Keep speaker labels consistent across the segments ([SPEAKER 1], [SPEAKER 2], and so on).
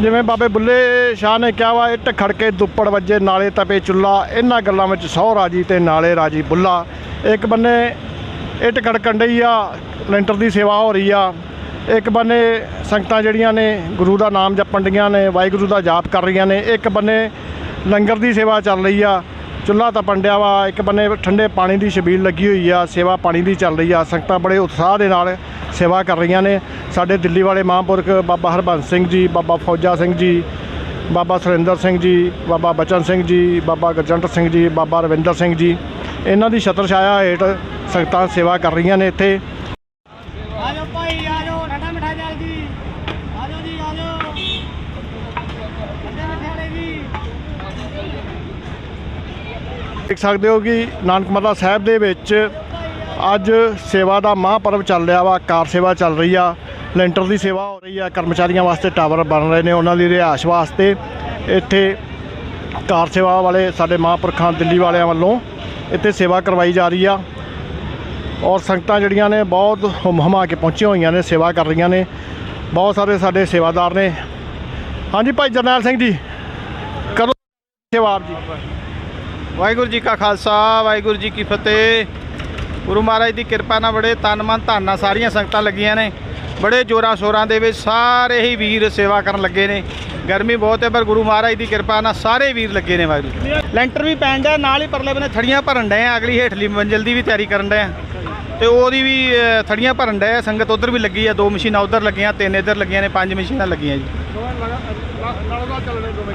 [SPEAKER 1] ਜਿਵੇਂ ਬਾਬੇ ਬੁੱਲੇ ਸ਼ਾਹ ਨੇ ਕਿਹਾ ਵਾ, ਇੱਟ ਖੜਕੇ ਦੁੱਪੜ ਵੱਜੇ, ਨਾਲੇ ਤਪੇ ਚੁੱਲਾ। ਇਹਨਾਂ ਗੱਲਾਂ ਵਿੱਚ ਸਹੁ ਰਾਜੀ ਤੇ ਨਾਲੇ ਰਾਜੀ ਬੁੱਲਾ। ਇੱਕ ਬੰਨੇ ਇੱਟ ਖੜਕਣ ਡਈ ਆ, ਲੈਂਟਰ ਦੀ ਸੇਵਾ ਹੋ ਰਹੀ ਆ। ਇੱਕ ਬੰਨੇ ਸੰਗਤਾਂ ਜਿਹੜੀਆਂ ਨੇ, ਗੁਰੂ ਦਾ ਨਾਮ ਜਪਣ ਡੀਆਂ ਨੇ, ਵਾਹਿਗੁਰੂ ਦਾ ਜਾਪ ਕਰ ਰਹੀਆਂ ਨੇ। ਇੱਕ ਬੰਨੇ ਲੰਗਰ ਦੀ ਸੇਵਾ ਚੱਲ ਰਹੀ ਆ। ਚੁੱਲ੍ਹਾ ਤਾਂ ਪੰਡਿਆ ਵਾ, ਇੱਕ ਬੰਨੇ ਠੰਡੇ ਪਾਣੀ ਦੀ ਛਬੀਲ ਲੱਗੀ ਹੋਈ ਆ, ਸੇਵਾ ਪਾਣੀ ਦੀ ਚੱਲ ਰਹੀ ਆ, ਸੰਗਤਾਂ ਬੜੇ ਉਤਸ਼ਾਹ ਦੇ ਨਾਲ ਸੇਵਾ ਕਰ ਰਹੀਆਂ ਨੇ। ਸਾਡੇ ਦਿੱਲੀ ਵਾਲੇ ਮਹਾਂਪੁਰਖ ਬਾਬਾ ਹਰਬੰਸ ਸਿੰਘ ਜੀ, ਬਾਬਾ ਫੌਜਾ ਸਿੰਘ ਜੀ, ਬਾਬਾ ਸੁਰਿੰਦਰ ਸਿੰਘ ਜੀ, ਬਾਬਾ ਬਚਨ ਸਿੰਘ ਜੀ, ਬਾਬਾ ਗਰਜੰਟ ਸਿੰਘ ਜੀ, ਬਾਬਾ ਰਵਿੰਦਰ ਸਿੰਘ ਜੀ। ਇਹਨਾਂ ਦੀ ਛਤਰ ਛਾਇਆ ਹੇਠ ਸੰਗਤਾਂ ਸੇਵਾ ਕਰ ਰਹੀਆਂ ਨੇ ਇੱਥੇ
[SPEAKER 2] ਆ ਜਾਓ ਭਾਈ ਆ ਜਾਓ ਠੰਡਾ ਮਿੱਠਾ ਜਲਦੀ ਆ ਜਾਓ ਜੀ ਆ ਜਾਓ ਠੰਡੇ ਮਿੱਠੇ ਵਾਲੇ ਜੀ
[SPEAKER 1] ਦੇਖ ਸਕਦੇ ਹੋ ਕਿ ਨਾਨਕ ਮਾਤਾ ਸਾਹਿਬ ਦੇ ਵਿੱਚ ਅੱਜ ਸੇਵਾ ਦਾ ਮਹਾਂਪਰਵ ਚੱਲ ਰਿਹਾ ਵਾ, ਕਾਰ ਸੇਵਾ ਚੱਲ ਰਹੀ ਆ, ਲੈਂਟਰ ਦੀ ਸੇਵਾ ਹੋ ਰਹੀ ਆ, ਕਰਮਚਾਰੀਆਂ ਵਾਸਤੇ ਟਾਵਰ ਬਣ ਰਹੇ ਨੇ, ਉਹਨਾਂ ਦੀ ਰਿਹਾਇਸ਼ ਵਾਸਤੇ ਇੱਥੇ ਕਾਰ ਸੇਵਾ ਵਾਲੇ ਸਾਡੇ ਮਹਾਂਪੁਰਖਾਂ ਦਿੱਲੀ ਵਾਲਿਆਂ ਵੱਲੋਂ ਇੱਥੇ ਸੇਵਾ ਕਰਵਾਈ ਜਾ ਰਹੀ ਆ। ਔਰ ਸੰਗਤਾਂ ਜਿਹੜੀਆਂ ਨੇ ਬਹੁਤ ਹੁਮ ਹਮਾ ਕੇ ਪਹੁੰਚੀਆਂ ਹੋਈਆਂ ਨੇ, ਸੇਵਾ ਕਰ ਰਹੀਆਂ ਨੇ, ਬਹੁਤ ਸਾਰੇ ਸਾਡੇ ਸੇਵਾਦਾਰ ਨੇ। ਹਾਂਜੀ ਭਾਈ ਜਰਨੈਲ ਸਿੰਘ ਜੀ, ਕਰੋ ਸੇਵਾ ਆਪ ਜੀ।
[SPEAKER 3] ਵਾਹਿਗੁਰੂ ਜੀ ਕਾ ਖਾਲਸਾ, ਵਾਹਿਗੁਰੂ ਜੀ ਕੀ ਫਤਿਹ। ਗੁਰੂ ਮਹਾਰਾਜ ਦੀ ਕਿਰਪਾ ਨਾਲ ਬੜੇ ਤਨ ਮਨ ਧਨ ਨਾਲ ਸਾਰੀਆਂ ਸੰਗਤਾਂ ਲੱਗੀਆਂ ਨੇ। ਬੜੇ ਜੋਰਾਂ ਸ਼ੋਰਾਂ ਦੇ ਵਿੱਚ ਸਾਰੇ ਹੀ ਵੀਰ ਸੇਵਾ ਕਰਨ ਲੱਗੇ ਨੇ। ਗਰਮੀ ਬਹੁਤ ਹੈ, ਪਰ ਗੁਰੂ ਮਹਾਰਾਜ ਦੀ ਕਿਰਪਾ ਨਾਲ ਸਾਰੇ ਵੀਰ ਲੱਗੇ ਨੇ ਵਾਹਿਗੁਰੂ ਲੈਂਟਰ ਵੀ ਪੈਣ ਡਿਆ, ਨਾਲ ਹੀ ਪਰਲੇ ਬੰਨੇ ਥੜੀਆਂ ਭਰਨ ਡਏ ਆ। ਅਗਲੀ ਹੇਠਲੀ ਮੰਜ਼ਿਲ ਦੀ ਵੀ ਤਿਆਰੀ ਕਰਨ ਡਏ ਆ। ਤੇ ਉਹਦੀ ਵੀ ਥੜੀਆਂ ਭਰਨ ਡਏ ਆ। ਸੰਗਤ ਉਧਰ ਵੀ ਲੱਗੀ ਆ, ਦੋ ਮਸ਼ੀਨਾਂ ਉਧਰ ਲੱਗੀਆਂ, ਤਿੰਨ ਇੱਧਰ ਲੱਗੀਆਂ ਨੇ, ਪੰਜ ਮਸ਼ੀਨਾਂ ਲੱਗੀਆਂ ਜੀ।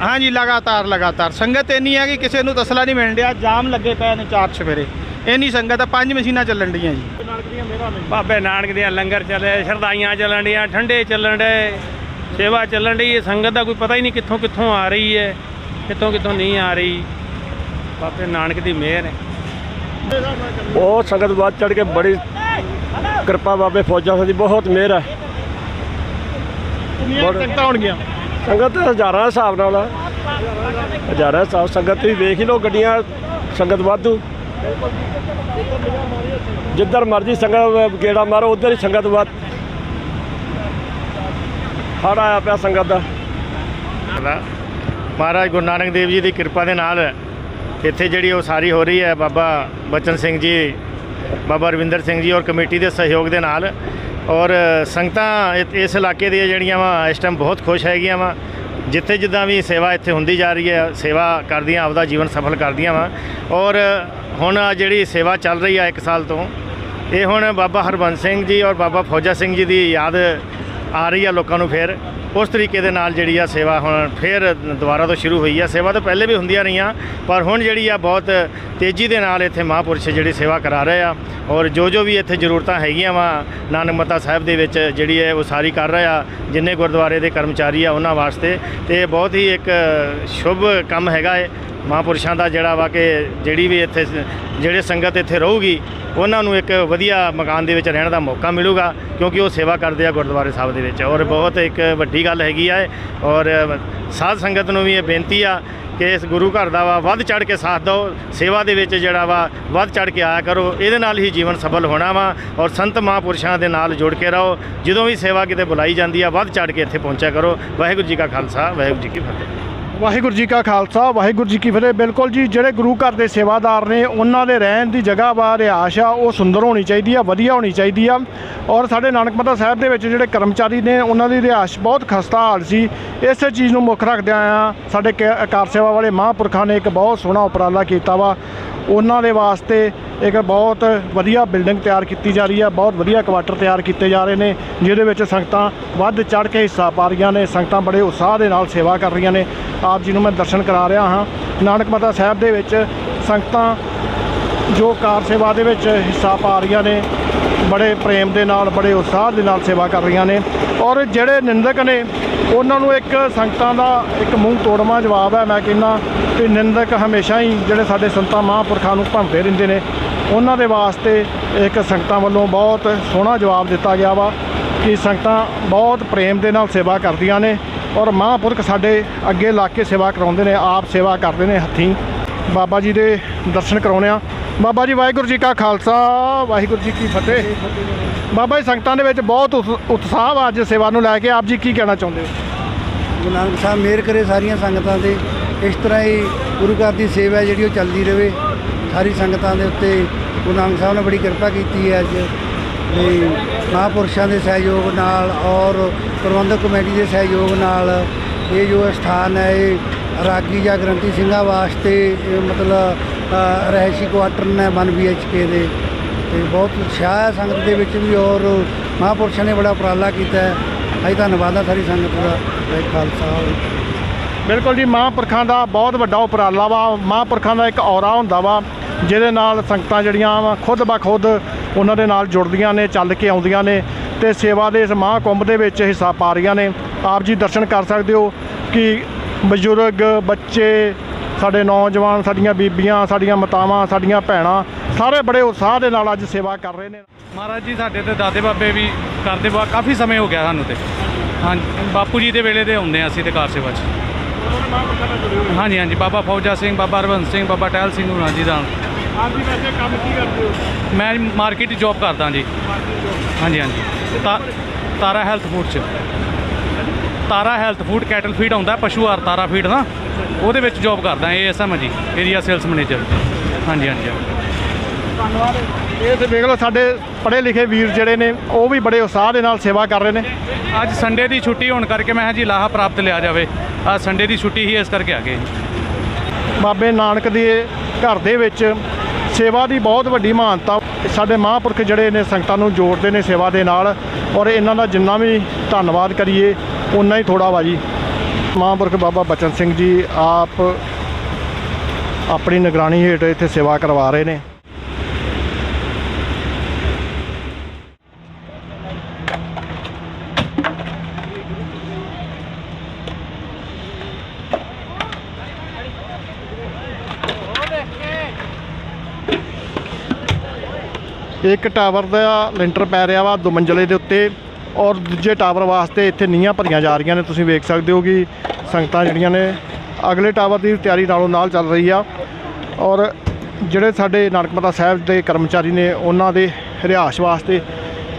[SPEAKER 3] ਹਾਂਜੀ ਲਗਾਤਾਰ ਲਗਾਤਾਰ। ਸੰਗਤ ਇੰਨੀ ਹੈ ਕਿ ਕਿਸੇ ਨੂੰ ਤਸਲਾ ਨਹੀਂ ਮਿਲਣ ਡਿਆ। ਜਾਮ ਲੱਗੇ ਪਏ ਨੇ ਚਾਰ ਸਵੇਰੇ। ਇੰਨੀ ਸੰਗਤ ਆ ਪੰਜ ਮਸ਼ੀਨਾਂ ਚੱਲਣ ਡੀਆਂ ਜੀ।
[SPEAKER 4] ਬਾਬੇ ਨਾਨਕ ਦੀਆਂ ਲੰਗਰ ਚੱਲੇ ਸ਼ਰਦਾਈਆਂ ਚੱਲਣ ਡੀਆਂ ਠੰਡੇ ਚੱਲਣ ਡੇ ਸੇਵਾ ਚੱਲਣ ਹੈ। ਸੰਗਤ ਦਾ ਕੋਈ ਪਤਾ ਹੀ ਨਹੀਂ ਕਿੱਥੋਂ ਕਿੱਥੋਂ ਆ ਰਹੀ ਹੈ ਕਿੱਥੋਂ ਕਿੱਥੋਂ ਨਹੀਂ ਆ ਰਹੀ। ਬਾਬੇ ਨਾਨਕ ਦੀ ਮਿਹਰ ਹੈ।
[SPEAKER 5] ਬਹੁਤ ਸੰਗਤ ਵੱਧ ਚੜ ਕੇ ਬੜੀ ਕਿਰਪਾ ਬਾਬੇ ਫੌਜਾਂ ਸਿੰਘ ਦੀ ਬਹੁਤ ਮਿਹਰ ਹੈ।
[SPEAKER 1] ਕਿੰਨੀਆਂ ਸੰਗਤਾਂ ਹੋਣਗੀਆਂ
[SPEAKER 5] ਸੰਗਤ ਹਜ਼ਾਰਾਂ ਦੇ ਹਿਸਾਬ ਨਾਲ ਆ। ਹਜ਼ਾਰਾਂ ਦੇ ਹਿਸਾਬ ਸੰਗਤ, ਤੁਸੀਂ ਵੇਖ ਹੀ ਲਓ ਗੱਡੀਆਂ, ਸੰਗਤ ਵਾਧੂ। ਜਿੱਧਰ ਮਰਜ਼ੀ ਸੰਗਤ ਗੇੜਾ ਮਾਰੋ, ਉਧਰ ਹੀ ਸੰਗਤ ਵੱਧ। ਹੜ ਆਇਆ ਪਿਆ ਸੰਗਤ ਦਾ।
[SPEAKER 6] ਮਹਾਰਾਜ ਗੁਰੂ ਨਾਨਕ ਦੇਵ ਜੀ ਦੀ ਕਿਰਪਾ ਦੇ ਨਾਲ ਇੱਥੇ ਜਿਹੜੀ ਉਹ ਸਾਰੀ ਹੋ ਰਹੀ ਹੈ, ਬਾਬਾ ਬਚਨ ਸਿੰਘ ਜੀ, ਬਾਬਾ ਰਵਿੰਦਰ ਸਿੰਘ ਜੀ ਔਰ ਕਮੇਟੀ ਦੇ ਸਹਿਯੋਗ ਦੇ ਨਾਲ ਔਰ ਸੰਗਤਾਂ ਇ- ਇਸ ਇਲਾਕੇ ਦੀਆਂ ਜਿਹੜੀਆਂ ਵਾ, ਇਸ ਟਾਈਮ ਬਹੁਤ ਖੁਸ਼ ਹੈਗੀਆਂ ਵਾ। ਜਿੱਥੇ ਜਿੱਦਾਂ ਵੀ ਸੇਵਾ ਇੱਥੇ ਹੁੰਦੀ ਜਾ ਰਹੀ ਹੈ, ਸੇਵਾ ਕਰਦੀਆਂ, ਆਪਦਾ ਜੀਵਨ ਸਫਲ ਕਰਦੀਆਂ ਵਾ। ਔਰ ਹੁਣ ਜਿਹੜੀ ਸੇਵਾ ਚੱਲ ਰਹੀ ਆ ਇੱਕ ਸਾਲ ਤੋਂ, ਇਹ ਹੁਣ ਬਾਬਾ ਹਰਬੰਸ ਸਿੰਘ ਜੀ ਔਰ ਬਾਬਾ ਫੌਜਾ ਸਿੰਘ ਜੀ ਦੀ ਯਾਦ ਆ ਰਹੀ ਆ ਲੋਕਾਂ ਨੂੰ ਫਿਰ। ਉਸ ਤਰੀਕੇ ਦੇ ਨਾਲ ਜਿਹੜੀ ਆ ਸੇਵਾ ਹੁਣ ਫਿਰ ਦੁਬਾਰਾ ਤੋਂ ਸ਼ੁਰੂ ਹੋਈ ਆ। ਸੇਵਾ ਤਾਂ ਪਹਿਲੇ ਵੀ ਹੁੰਦੀਆਂ ਰਹੀਆਂ, ਪਰ ਹੁਣ ਜਿਹੜੀ ਆ ਬਹੁਤ ਤੇਜ਼ੀ ਦੇ ਨਾਲ ਇੱਥੇ ਮਹਾਂਪੁਰਸ਼ ਜਿਹੜੀ ਸੇਵਾ ਕਰਾ ਰਹੇ ਆ ਔਰ ਜੋ ਜੋ ਵੀ ਇੱਥੇ ਜ਼ਰੂਰਤਾਂ ਹੈਗੀਆਂ ਵਾ, ਨਾਨਕ ਮੱਤਾ ਸਾਹਿਬ ਦੇ ਵਿੱਚ ਜਿਹੜੀ ਹੈ ਉਸਾਰੀ ਕਰ ਰਹੇ ਆ, ਜਿੰਨੇ ਗੁਰਦੁਆਰੇ ਦੇ ਕਰਮਚਾਰੀ ਆ ਉਹਨਾਂ ਵਾਸਤੇ, ਤੇ ਇਹ ਬਹੁਤ ਹੀ ਇੱਕ ਸ਼ੁਭ ਕੰਮ ਹੈਗਾ ਹੈ ਮਹਾਂਪੁਰਸ਼ਾਂ ਦਾ ਜਿਹੜਾ ਵਾ ਕਿ ਜਿਹੜੀ ਵੀ ਇੱਥੇ ਜਿਹੜੇ ਸੰਗਤ ਇੱਥੇ ਰਹੂਗੀ, ਉਹਨਾਂ ਨੂੰ ਇੱਕ ਵਧੀਆ ਮਕਾਨ ਦੇ ਵਿੱਚ ਰਹਿਣ ਦਾ ਮੌਕਾ ਮਿਲੂਗਾ, ਕਿਉਂਕਿ ਉਹ ਸੇਵਾ ਕਰਦੇ ਆ ਗੁਰਦੁਆਰੇ ਸਾਹਿਬ ਦੇ ਵਿੱਚ। ਔਰ ਬਹੁਤ ਇੱਕ ਵੱਡੀ ਗੱਲ ਹੈਗੀ ਆ ਔਰ ਸਾਧ ਸੰਗਤ ਨੂੰ ਵੀ ਇਹ ਬੇਨਤੀ ਆ ਕਿ ਇਸ ਗੁਰੂ ਘਰ ਦਾ ਵਾ ਵੱਧ ਚੜ ਕੇ ਸਾਥ ਦਿਓ। ਸੇਵਾ ਦੇ ਵਿੱਚ ਜਿਹੜਾ ਵਾ ਵੱਧ ਚੜ ਕੇ ਆਇਆ ਕਰੋ। ਇਹਦੇ ਨਾਲ ਹੀ ਜੀਵਨ ਸਫਲ ਹੋਣਾ ਵਾ ਔਰ ਸੰਤ ਮਹਾਂਪੁਰਸ਼ਾਂ ਦੇ ਨਾਲ ਜੁੜ ਕੇ ਰਹੋ। ਜਦੋਂ ਵੀ ਸੇਵਾ ਕਿਤੇ ਬੁਲਾਈ ਜਾਂਦੀ ਆ, ਵੱਧ ਚੜ ਕੇ ਇੱਥੇ ਪਹੁੰਚਿਆ ਕਰੋ। ਵਾਹਿਗੁਰੂ ਜੀ ਕਾ ਖਾਲਸਾ, ਵਾਹਿਗੁਰੂ ਜੀ ਕੀ ਫਤਿਹ।
[SPEAKER 1] ਵਾਹਿਗੁਰੂ ਜੀ ਕਾ ਖਾਲਸਾ, ਵਾਹਿਗੁਰੂ ਜੀ ਕੀ ਫਤਿਹ। ਬਿਲਕੁਲ ਜੀ, ਜਿਹੜੇ ਗੁਰੂ ਘਰ ਦੇ ਸੇਵਾਦਾਰ ਨੇ, ਉਹਨਾਂ ਦੇ ਰਹਿਣ ਦੀ ਜਗ੍ਹਾ ਵਾ ਰਿਹਾਇਸ਼ ਆ, ਉਹ ਸੁੰਦਰ ਹੋਣੀ ਚਾਹੀਦੀ ਆ, ਵਧੀਆ ਹੋਣੀ ਚਾਹੀਦੀ ਆ। ਔਰ ਸਾਡੇ ਨਾਨਕ ਮਾਤਾ ਸਾਹਿਬ ਦੇ ਵਿੱਚ ਜਿਹੜੇ ਕਰਮਚਾਰੀ ਨੇ, ਉਹਨਾਂ ਦੀ ਰਿਹਾਇਸ਼ ਬਹੁਤ ਖਸਤਾ ਹਾਲ ਸੀ। ਇਸੇ ਚੀਜ਼ ਨੂੰ ਮੁੱਖ ਰੱਖਦਿਆਂ ਆ, ਸਾਡੇ ਕ- ਕਾਰ ਸੇਵਾ ਵਾਲੇ ਮਹਾਂਪੁਰਖਾਂ ਨੇ ਇੱਕ ਬਹੁਤ ਸੋਹਣਾ ਉਪਰਾਲਾ ਕੀਤਾ ਵਾ। ਉਹਨਾਂ ਦੇ ਵਾਸਤੇ ਇੱਕ ਬਹੁਤ ਵਧੀਆ ਬਿਲਡਿੰਗ ਤਿਆਰ ਕੀਤੀ ਜਾ ਰਹੀ ਆ, ਬਹੁਤ ਵਧੀਆ ਕੁਆਟਰ ਤਿਆਰ ਕੀਤੇ ਜਾ ਰਹੇ ਨੇ, ਜਿਹਦੇ ਵਿੱਚ ਸੰਗਤਾਂ ਵੱਧ ਚੜ ਕੇ ਹਿੱਸਾ ਪਾ ਰਹੀਆਂ ਨੇ, ਸੰਗਤਾਂ ਬੜੇ ਉਤਸ਼ਾਹ ਦੇ ਨਾਲ ਸੇਵਾ ਕਰ ਰਹੀਆਂ ਨੇ। ਆਪ ਜੀ ਨੂੰ ਮੈਂ ਦਰਸ਼ਨ ਕਰਾ ਰਿਹਾ ਹਾਂ। ਨਾਨਕ ਮਾਤਾ ਸਾਹਿਬ ਦੇ ਵਿੱਚ ਸੰਗਤਾਂ ਜੋ ਕਾਰ ਸੇਵਾ ਦੇ ਵਿੱਚ ਹਿੱਸਾ ਪਾ ਰਹੀਆਂ ਨੇ, ਬੜੇ ਪ੍ਰੇਮ ਦੇ ਨਾਲ, ਬੜੇ ਉਤਸ਼ਾਹ ਦੇ ਨਾਲ ਸੇਵਾ ਕਰ ਰਹੀਆਂ ਨੇ। ਔਰ ਜਿਹੜੇ ਨਿੰਦਕ ਨੇ, ਉਹਨਾਂ ਨੂੰ ਇੱਕ ਸੰਗਤਾਂ ਦਾ ਇੱਕ ਮੂੰਹ ਤੋੜਵਾਂ ਜਵਾਬ ਹੈ। ਮੈਂ ਕਹਿੰਦਾ ਕਿ ਨਿੰਦਕ ਹਮੇਸ਼ਾ ਹੀ ਜਿਹੜੇ ਸਾਡੇ ਸੰਤਾਂ ਮਹਾਂਪੁਰਖਾਂ ਨੂੰ ਭੰਦੇ ਰਹਿੰਦੇ ਨੇ, ਉਹਨਾਂ ਦੇ ਵਾਸਤੇ ਇੱਕ ਸੰਗਤਾਂ ਵੱਲੋਂ ਬਹੁਤ ਸੋਹਣਾ ਜਵਾਬ ਦਿੱਤਾ ਗਿਆ ਵਾ ਕਿ ਸੰਗਤਾਂ ਬਹੁਤ ਪ੍ਰੇਮ ਦੇ ਨਾਲ ਸੇਵਾ ਕਰਦੀਆਂ ਨੇ। ਔਰ ਮਹਾਂਪੁਰਖ ਸਾਡੇ ਅੱਗੇ ਲਾ ਕੇ ਸੇਵਾ ਕਰਾਉਂਦੇ ਨੇ, ਆਪ ਸੇਵਾ ਕਰਦੇ ਨੇ ਹੱਥੀਂ। ਬਾਬਾ ਜੀ ਦੇ ਦਰਸ਼ਨ ਕਰਾਉਣੇ ਆ ਬਾਬਾ ਜੀ, ਵਾਹਿਗੁਰੂ ਜੀ ਕਾ ਖਾਲਸਾ, ਵਾਹਿਗੁਰੂ ਜੀ ਕੀ ਫਤਿਹ। ਬਾਬਾ ਜੀ, ਸੰਗਤਾਂ ਦੇ ਵਿੱਚ ਬਹੁਤ ਉਤ- ਉਤਸ਼ਾਹ ਅੱਜ ਸੇਵਾ ਨੂੰ ਲੈ ਕੇ। ਆਪ ਜੀ ਕੀ ਕਹਿਣਾ ਚਾਹੁੰਦੇ ਹੋ?
[SPEAKER 7] ਗੁਰੂ ਨਾਨਕ ਸਾਹਿਬ, ਮਿਹਰ ਕਰੇ ਸਾਰੀਆਂ ਸੰਗਤਾਂ ਤੇ। ਇਸ ਤਰ੍ਹਾਂ ਹੀ ਗੁਰੂ ਘਰ ਦੀ ਸੇਵਾ ਜਿਹੜੀ ਉਹ ਚੱਲਦੀ ਰਹੇ ਸਾਰੀ ਸੰਗਤਾਂ ਦੇ ਉੱਤੇ ਗੁਰੂ ਨਾਨਕ ਸਾਹਿਬ ਨੇ ਬੜੀ ਕਿਰਪਾ ਕੀਤੀ ਹੈ ਅੱਜ। ਲਈ ਮਹਾਪੁਰਸ਼ਾਂ ਦੇ ਸਹਿਯੋਗ ਨਾਲ ਔਰ ਪ੍ਰਬੰਧਕ ਕਮੇਟੀ ਦੇ ਸਹਿਯੋਗ ਨਾਲ ਇਹ ਜੋ ਸਥਾਨ ਹੈ, ਇਹ ਰਾਗੀ ਜਾਂ ਗਰੰਟੀ ਸਿੰਘਾਂ ਵਾਸਤੇ ਮਤਲਬ ਰਹਿਸ਼ੀ ਕੁਆਟਰ ਨੇ 1 ਕੇ ਦੇ। ਤੇ ਬਹੁਤ ਉਤਸ਼ਾਹ ਹੈ ਸੰਗਤ ਦੇ ਵਿੱਚ ਵੀ ਔਰ ਮਹਾਪੁਰਸ਼ਾਂ ਨੇ ਬੜਾ ਉਪਰਾਲਾ ਕੀਤਾ ਹੈ। ਅਸੀਂ ਧੰਨਵਾਦ ਆ ਸਾਰੀ ਸੰਗਤ ਦਾ ਜੈ ਖਾਲਸਾ।
[SPEAKER 1] ਬਿਲਕੁਲ ਜੀ, ਮਹਾਂਪੁਰਖਾਂ ਦਾ ਬਹੁਤ ਵੱਡਾ ਉਪਰਾਲਾ ਵਾ। ਮਹਾਂਪੁਰਖਾਂ ਦਾ ਇੱਕ ਔਰਾ ਹੁੰਦਾ ਵਾ, ਜਿਹਦੇ ਨਾਲ ਸੰਗਤਾਂ ਜਿਹੜੀਆਂ ਖੁਦ ਬਖੁਦ ਉਹਨਾਂ ਦੇ ਨਾਲ ਜੁੜਦੀਆਂ ਨੇ, ਚੱਲ ਕੇ ਆਉਂਦੀਆਂ ਨੇ ਤੇ ਸੇਵਾ ਦੇ ਇਸ ਮਹਾਂਕੁੰਭ ਦੇ ਵਿੱਚ ਹਿੱਸਾ ਪਾ ਰਹੀਆਂ ਨੇ। ਆਪ ਜੀ ਦਰਸ਼ਨ ਕਰ ਸਕਦੇ ਹੋ ਕਿ ਬਜ਼ੁਰਗ, ਬੱਚੇ, ਸਾਡੇ ਨੌਜਵਾਨ, ਸਾਡੀਆਂ ਬੀਬੀਆਂ, ਸਾਡੀਆਂ ਮਾਤਾਵਾਂ, ਸਾਡੀਆਂ ਭੈਣਾਂ, ਸਾਰੇ ਬੜੇ ਉਤਸ਼ਾਹ ਦੇ ਨਾਲ ਅੱਜ ਸੇਵਾ ਕਰ ਰਹੇ ਨੇ।
[SPEAKER 8] ਮਹਾਰਾਜ ਜੀ, ਸਾਡੇ ਤੇ ਦਾਦੇ ਬਾਬੇ ਵੀ ਕਰਦੇ ਬਾ ਕਾਫੀ ਸਮੇਂ ਹੋ ਗਿਆ ਸਾਨੂੰ ਤੇ। ਹਾਂਜੀ, ਬਾਪੂ ਜੀ ਦੇ ਵੇਲੇ ਦੇ ਆਉਂਦੇ ਆ ਅਸੀਂ ਤੇ ਕਾਰ ਸੇਵਾ 'ਚ। ਹਾਂਜੀ ਹਾਂਜੀ, ਬਾਬਾ ਫੌਜਾ ਸਿੰਘ, ਬਾਬਾ ਹਰਬੰਸ ਸਿੰਘ, ਬਾਬਾ ਟਹਿਲ ਸਿੰਘ ਹੁਣਾਂ ਜੀ ਦਾ
[SPEAKER 1] ਆਪ ਜੀ ਵੈਸੇ ਕੰਮ ਕੀ ਕਰਦੇ ਹੋ?
[SPEAKER 8] ਮੈਂ ਮਾਰਕੀਟ 'ਚ ਜੌਬ ਕਰਦਾ ਜੀ। ਹਾਂਜੀ ਹਾਂਜੀ। ਤਾ- ਤਾਰਾ ਹੈਲਥ ਫੂਡ 'ਚ। Tara health food cattle feed ਆਉਂਦਾ ਪਸ਼ੂ ਆਰ ਤਾਰਾ ਫੀਡ ਨਾ ਉਹਦੇ ਵਿੱਚ ਜੌਬ ਕਰਦਾ ਏਐਸਐਮ ਜੀ ਏਰੀਆ ਸੇਲਸ ਮੈਨੇਜਰ ਹਾਂਜੀ ਹਾਂਜੀ
[SPEAKER 1] ਧੰਨਵਾਦ। ਇਹ ਤੇ ਵੇਖ ਲਓ ਸਾਡੇ ਪੜ੍ਹੇ ਲਿਖੇ ਵੀਰ ਜਿਹੜੇ ਨੇ ਉਹ ਵੀ ਬੜੇ ਉਤਸ਼ਾਹ ਦੇ ਨਾਲ ਸੇਵਾ ਕਰ ਰਹੇ ਨੇ।
[SPEAKER 8] ਅੱਜ ਸੰਡੇ ਦੀ ਛੁੱਟੀ ਹੋਣ ਕਰਕੇ ਮੈਂ ਕਿਹਾ ਜੀ ਲਾਹਾ ਪ੍ਰਾਪਤ ਲਿਆ ਜਾਵੇ। ਅੱਜ ਸੰਡੇ ਦੀ ਛੁੱਟੀ ਹੀ ਇਸ ਕਰਕੇ ਆ ਗਏ।
[SPEAKER 1] ਬਾਬੇ ਨਾਨਕ ਦੇ ਘਰ ਦੇ ਵਿੱਚ ਸੇਵਾ ਦੀ ਬਹੁਤ ਵੱਡੀ ਮਹਾਨਤਾ। ਸਾਡੇ ਮਹਾਂਪੁਰਖ ਜਿਹੜੇ ਨੇ ਸੰਗਤਾਂ ਨੂੰ ਜੋੜਦੇ ਨੇ ਸੇਵਾ ਦੇ ਨਾਲ ਔਰ ਇਹਨਾਂ ਦਾ ਜਿੰਨਾ ਵੀ ਧੰਨਵਾਦ ਕਰੀਏ ਉਨਾ ਹੀ ਥੋੜਾ ਵਾ ਜੀ। ਮਹਾਂਪੁਰਖ ਬਾਬਾ ਬਚਨ ਸਿੰਘ ਜੀ ਆਪ ਆਪਣੀ ਨਿਗਰਾਨੀ ਹੇਠ ਇੱਥੇ ਸੇਵਾ ਕਰਵਾ ਰਹੇ ਨੇ। ਇੱਕ ਟਾਵਰ ਦਾ ਲੈਂਟਰ ਪੈ ਰਿਹਾ ਵਾ ਦੋ ਮੰਜ਼ਲੇ ਦੇ ਉੱਤੇ ਔਰ ਦੂਜੇ ਟਾਵਰ ਵਾਸਤੇ ਇੱਥੇ ਨੀਹਾਂ ਭਰੀਆਂ ਜਾ ਰਹੀਆਂ ਨੇ, ਤੁਸੀਂ ਵੇਖ ਸਕਦੇ ਹੋ ਕਿ ਸੰਗਤਾਂ ਜਿਹੜੀਆਂ ਨੇ, ਅਗਲੇ ਟਾਵਰ ਦੀ ਤਿਆਰੀ ਨਾਲੋਂ ਨਾਲ ਚੱਲ ਰਹੀ ਆ ਔਰ ਜਿਹੜੇ ਸਾਡੇ ਨਾਨਕਮਤਾ ਸਾਹਿਬ ਦੇ ਕਰਮਚਾਰੀ ਨੇ, ਉਹਨਾਂ ਦੇ ਰਿਹਾਇਸ਼ ਵਾਸਤੇ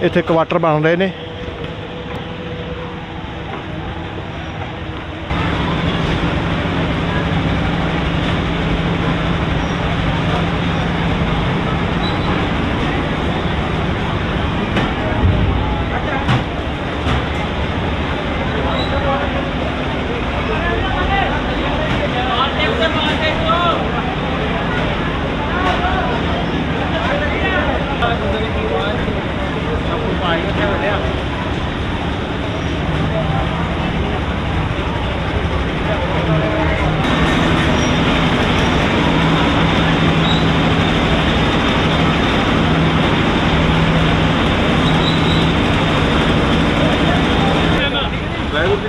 [SPEAKER 1] ਇੱਥੇ ਕੁਆਟਰ ਬਣ ਰਹੇ ਨੇ।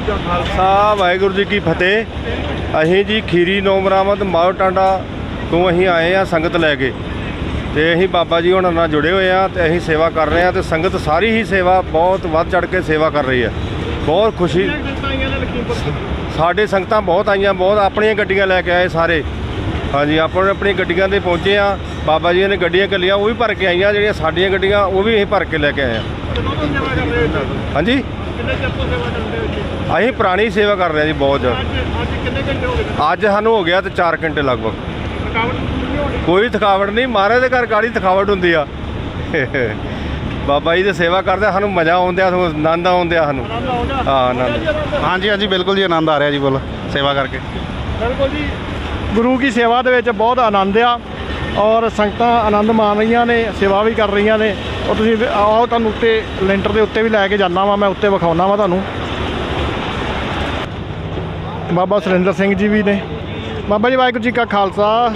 [SPEAKER 5] ਜੀ ਕਾ ਖਾਲਸਾ। ਵਾਹਿਗੁਰੂ ਜੀ ਕੀ ਫਤਿਹ। ਅਸੀਂ ਜੀ ਖੀਰੀ ਨੌਮਰਾਮਦ ਮਾਓ ਟਾਂਡਾ ਤੋਂ ਅਸੀਂ ਆਏ ਆ ਸੰਗਤ ਲੈ ਕੇ। ਤੇ ਅਸੀਂ ਬਾਬਾ ਜੀ ਉਹਨਾਂ ਨਾਲ ਜੁੜੇ ਹੋਏ ਆ ਤੇ ਅਸੀਂ ਸੇਵਾ ਕਰ ਰਹੇ ਆ ਤੇ ਸੰਗਤ ਸਾਰੀ ਹੀ ਸੇਵਾ ਬਹੁਤ ਵੱਧ ਚੜ ਕੇ ਸੇਵਾ ਕਰ ਰਹੀ ਹੈ। ਬਹੁਤ ਖੁਸ਼ੀ। ਸਾਡੇ ਸੰਗਤਾਂ ਬਹੁਤ ਆਈਆਂ, ਬਹੁਤ ਆਪਣੀਆਂ ਗੱਡੀਆਂ ਲੈ ਕੇ ਆਏ ਸਾਰੇ। ਹਾਂਜੀ ਆਪਾਂ ਆਪਣੀਆਂ ਗੱਡੀਆਂ ਤੇ ਪਹੁੰਚੇ ਆ ਬਾਬਾ ਜੀ ਨੇ ਗੱਡੀਆਂ ਕੱਲੀਆਂ ਉਹ ਵੀ ਭਰ ਕੇ ਆਈਆਂ, ਜਿਹੜੀਆਂ ਸਾਡੀਆਂ ਗੱਡੀਆਂ ਉਹ ਵੀ ਅਸੀਂ ਭਰ ਕੇ ਲੈ ਕੇ ਆਏ ਆ ਹਾਂਜੀ? ਅਸੀਂ ਪੁਰਾਣੀ ਸੇਵਾ ਕਰ ਰਹੇ ਹਾਂ ਜੀ ਬਹੁਤ ਜ਼ਿਆਦਾ। ਅੱਜ ਸਾਨੂੰ ਹੋ ਗਿਆ ਤੇ 4 ਘੰਟੇ ਲਗਭਗ। ਕੋਈ ਥਕਾਵਟ ਨਹੀਂ ਮਹਾਰਾਜ ਦੇ ਘਰ ਕਾਲੀ ਥਕਾਵਟ ਹੁੰਦੀ ਆ। ਬਾਬਾ ਜੀ ਦੀ ਸੇਵਾ ਕਰਦੇ ਸਾਨੂੰ ਮਜ਼ਾ ਆਉਂਦਿਆ ਸਾਨੂੰ ਆਨੰਦ ਆਉਂਦਿਆ ਸਾਨੂੰ। ਹਾਂ ਆਨੰਦ।
[SPEAKER 3] ਹਾਂਜੀ ਹਾਂਜੀ ਬਿਲਕੁਲ ਜੀ ਆਨੰਦ ਆ ਰਿਹਾ ਜੀ ਬੋਲ ਸੇਵਾ ਕਰਕੇ।
[SPEAKER 1] ਬਿਲਕੁਲ ਜੀ। ਗੁਰੂ ਕੀ ਸੇਵਾ ਦੇ ਵਿੱਚ ਬਹੁਤ ਆਨੰਦ ਆ। ਔਰ ਸੰਗਤਾਂ ਆਨੰਦ ਮਾਣ ਰਹੀਆਂ ਨੇ, ਸੇਵਾ ਵੀ ਕਰ ਰਹੀਆਂ ਨੇ। ਔਰ ਤੁਸੀਂ ਆਓ ਤੁਹਾਨੂੰ ਉੱਤੇ ਲੈਂਟਰ ਦੇ ਉੱਤੇ ਵੀ ਲੈ ਕੇ ਜਾਣਾ ਵਾ, ਮੈਂ ਉੱਤੇ ਵਿਖਾਉਣਾ ਵਾ ਤੁਹਾਨੂੰ। ਬਾਬਾ ਸੁਰਿੰਦਰ ਸਿੰਘ ਜੀ ਵੀ ਨੇ। ਬਾਬਾ ਜੀ ਵਾਹਿਗੁਰੂ ਜੀ ਕਾ ਖਾਲਸਾ।